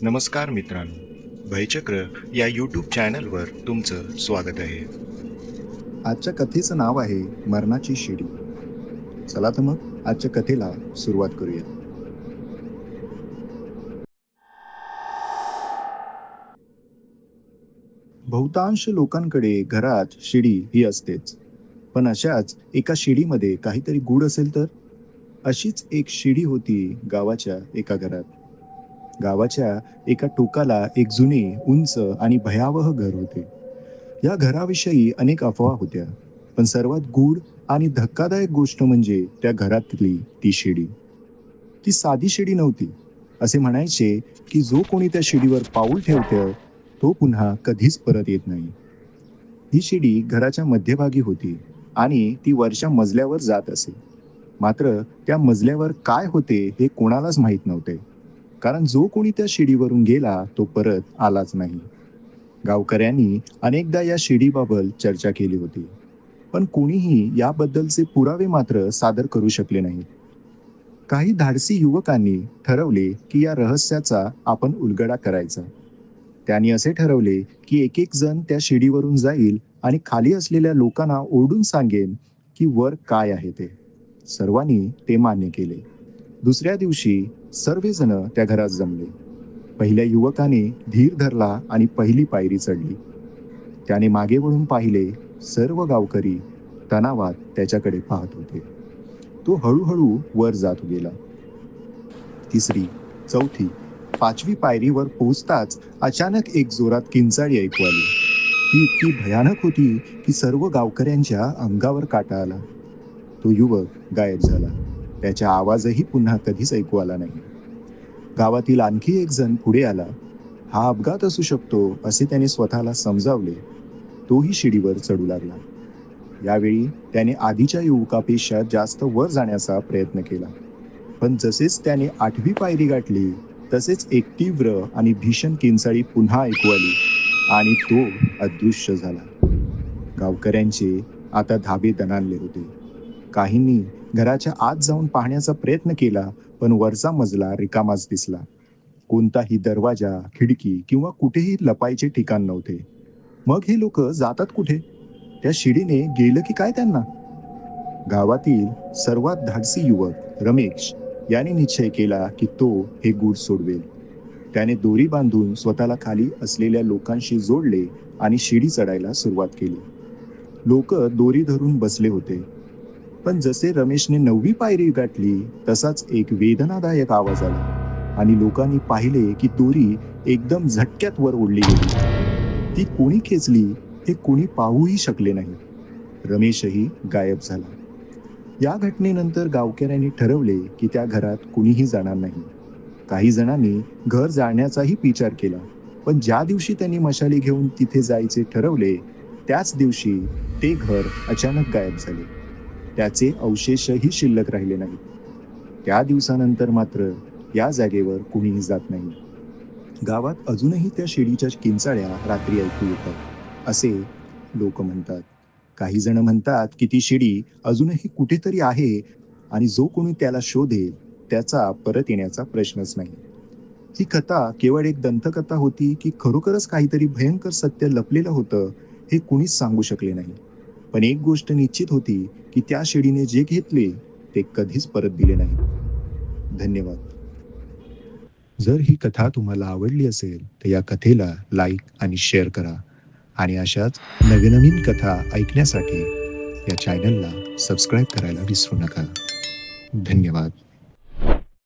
नमस्कार मित्रांनो. भयचक्र या यूट्यूब चॅनलवर तुमचं स्वागत आहे. आजच्या कथेचं नाव आहे मरणाची शिडी. चला तर मग आजच्या कथेला सुरुवात करूया बहुतांश लोकांकडे घरात शिडी ही असतेच. पण अशाच एका शिडीमध्ये काहीतरी गूढ असेल तर? अशीच एक शिडी होती गावाच्या एका घरात. गावाच्या एका टोकाला एक जुने उंच आणि भयावह घर होते. या घराविषयी अनेक अफवा होत्या पण सर्वात गूढ आणि धक्कादायक गोष्ट म्हणजे त्या घरातली ती शिडी. ती साधी शिडी नव्हती असे म्हणायचे की जो कोणी त्या शिडीवर पाऊल ठेवतो तो पुन्हा कधीच परत येत नाही. ही शिडी घराच्या मध्यभागी होती आणि ती वरच्या मजल्यावर जात असे. मात्र त्या मजल्यावर काय होते हे कोणालाच माहीत नव्हते. कारण जो कोणी त्या शिडीवरून गेला तो परत आलाच नाही. गावकऱ्यांनी अनेकदा या शिडीबाबत चर्चा केली होती. पण कोणीही याबद्दलचे पुरावे मात्र सादर करू शकले नाहीत. काही धाडसी युवकांनी ठरवले की या रहस्याचा आपण उलगडा करायचा. त्यांनी असे ठरवले की एक एक जण त्या शिडीवरून जाईल आणि खाली असलेल्या लोकांना ओरडून सांगेन की वर काय आहे ते. सर्वांनी ते मान्य केले. दुसऱ्या दिवशी सर्वजण त्या घरात जमले. पहिल्या युवकाने धीर धरला आणि पहिली पायरी चढली. त्याने मागे वळून पाहिले सर्व गावकरी तणावात त्याच्याकडे पाहत होते. तो हळूहळू वर जात गेला. तिसरी चौथी पाचवी पायरीवर पोहोचताच अचानक एक जोरात किंचाळी ऐकू आली. ती इतकी भयानक होती की सर्व गावकऱ्यांच्या अंगावर काटा आला. तो युवक गायब झाला. त्याचा आवाजही पुन्हा कधीच ऐकू आला नाही. गावातील आणखी एक जण पुढे आला हा अपघात असू शकतो असे त्याने स्वतःला समजावले. तोही शिडीवर चढू लागला. यावेळी त्याने आधीच्या युवकापेक्षा जास्त वर जाण्याचा प्रयत्न केला. पण जसेच त्याने आठवी पायरी गाठली तसेच एक तीव्र आणि भीषण किंचाळी पुन्हा ऐकू आली आणि तो अदृश्य झाला. गावकऱ्यांचे आता धाबे दणानले होते. काहींनी घराच्या आत जाऊन पाहण्याचा प्रयत्न केला पण वरचा मजला रिकामाच दिसला. कोणताही दरवाजा खिडकी किंवा कुठेही लपायचे ठिकाण नव्हते. मग हे लोक जातात कुठे? त्या शिडीने गेलं की काय त्यांना? गावातील सर्वात धाडसी युवक रमेश याने निश्चय केला की तो हे गूढ सोडवेल. त्याने दोरी बांधून स्वतःला खाली असलेल्या लोकांशी जोडले आणि शिडी चढायला सुरुवात केली. लोक दोरी धरून बसले होते. पण जसे रमेशने नववी पायरी गाठली तसाच एक वेदनादायक आवाज आला. आणि लोकांनी पाहिले की दोरी एकदम झटक्यात वर ओढली गेली. ती कोणी खेचली हे कोणी पाहूही शकले नाही. रमेशही गायब झाला. या घटनेनंतर गावकऱ्यांनी ठरवले की त्या घरात कुणीही जाणार नाही. काही जणांनी घर जाळण्याचाही विचार केला. पण ज्या दिवशी त्यांनी मशाली घेऊन तिथे जायचे ठरवले त्याच दिवशी ते घर अचानक गायब झाले. त्याचे अवशेषही शिल्लक राहिले नाही त्या दिवसानंतर मात्र या जागेवर कुणीही जात नाही. गावात अजूनही त्या शिडीच्या किंचाळ्या रात्री ऐकू येतात असे लोक म्हणतात. काही जण म्हणतात की ती शिडी अजूनही कुठेतरी आहे आणि जो कोणी त्याला शोधेल त्याचा परत येण्याचा प्रश्नच नाही. ही कथा केवळ एक दंतकथा होती की खरोखरच काहीतरी भयंकर सत्य लपलेलं होतं हे कुणीच सांगू शकले नाही. पण एक गोष्ट निश्चित होती की त्या शिडीने जे घेतले ते कधीच परत दिले नाही. धन्यवाद. जर ही कथा तुम्हाला आवडली असेल तर या कथेला लाईक आणि शेअर करा. आणि अशाच नवीन कथा ऐकण्यासाठी या चॅनलला सबस्क्राईब करायला विसरू नका. धन्यवाद.